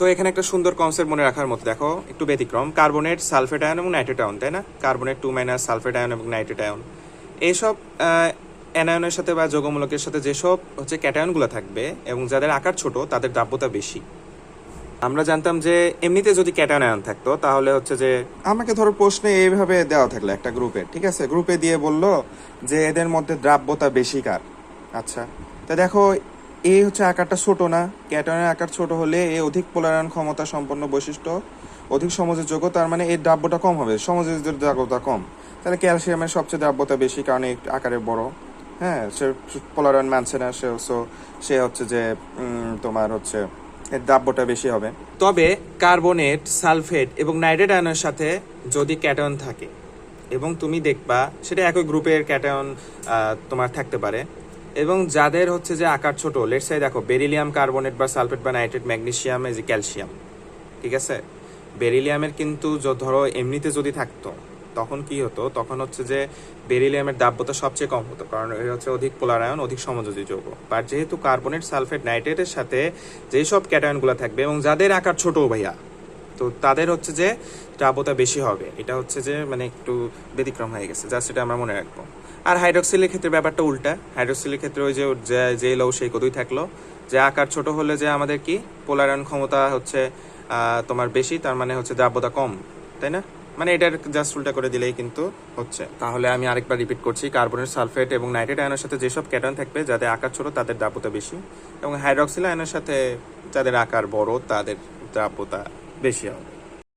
তো এখানে একটা সুন্দর কনসেপ্ট মনে রাখার মতো, দেখো, একটু ব্যতিক্রম। কার্বনেট সালফেট আয়ন এবং নাইট্রেট আয়ন তাই না? Carbonate two minus sulphate ion এবং নাইট্রেট আয়ন এইসব অ্যানায়নের সাথে বা যৌগমূলকের সাথে যেসব হচ্ছে ক্যাটায়নগুলো থাকবে এবং যাদের আকার ছোট, তাদের দ্রাব্যতা বেশি। আমরা জানতাম যে এমনিতে যদি ক্যাটায়ন আয়ন থাকতো, তাহলে হচ্ছে যে আমাকে ধরো প্রশ্নে এইভাবে দেওয়া থাকল একটা গ্রুপে, ঠিক আছে? গ্রুপে দিয়ে বলল যে এদের মধ্যে দ্রাব্যতা বেশি কার? আচ্ছা। তা দেখো এ হচ্ছে আকারটা ছোট না, ক্যাটনের আকার ছোট হলে এ অধিক পোলারায়ন ক্ষমতা সম্পন্ন বৈশিষ্ট্য, অধিক সমযোগ্য, তার মানে এর দ্রাব্যটা কম হবে সমযোজের দ্রাব্যতা কম। তাহলে ক্যালসিয়ামের সবচেয়ে দ্রাব্যতা বেশি কারণ এই আকারে বড়। হ্যাঁ সে পোলারায়ন মানছে না, সে so সে হচ্ছে যে তোমার হচ্ছে এর দ্রাব্যটা বেশি হবে। তবে কার্বনেট, সালফেট এবং নাইট্রেট আয়নের সাথে যদি ক্যাটায়ন থাকে এবং তুমি দেখবা, সেটা একই গ্রুপের ক্যাটায়ন তোমার থাকতে পারে। এবং যাদের হচ্ছে যে আকার ছোট লেটস সাই দেখো বেরিলিয়াম কার্বনেট বা সালফেট বা নাইট্রেট ম্যাগনেসিয়াম এই যে ক্যালসিয়াম ঠিক আছে? বেরিলিয়ামের কিন্তু ধরো এমনিতে যদি থাকতো, তখন কি হতো? তখন হচ্ছে যে বেরিলিয়ামের দাব্যতা সবচেয়ে কম হতো, কারণ এর হচ্ছে অধিক পোলারায়ন অধিক সমযোজী যৌগ। আর যেহেতু কার্বনেট সালফেট নাইট্রেটের সাথে যেসব ক্যাটায়নগুলো থাকবে এবং যাদের আকার ছোট ভাইয়া তো তাদের হচ্ছে যে দ্রাব্যতা বেশি হবে। এটা হচ্ছে যে মানে একটু ব্যতিক্রম হয়ে গেছে, যা সেটা আমরা মনে রাখব। আর হাইড্রক্সিলের ক্ষেত্রে ব্যাপারটা উল্টা। হাইড্রক্সিলের ক্ষেত্রে ওই যে, যে- যে লৌ সেই কতই থাকল। যে আকার ছোট হলে যে আমাদের কি? পোলারায়ন ক্ষমতা হচ্ছে তোমার বেশি, তার মানে হচ্ছে দ্রাব্যতা কম, তাই না? মানে এটার জাস্ট উল্টা করে দিলেই কিন্তু হচ্ছে। তাহলে আমি আরেকবার রিপিট করছি, কার্বনের সালফেট এবং নাইট্রেট আয়নের সাথে যেসব ক্যাটন থাকবে, যাদের আকার ছোট, তাদের দ্রাব্যতা বেশি। এবং হাইড্রক্সিল আয়নের সাথে যাদের আকার বড়, তাদের দ্রাব্যতা বেশি হবে।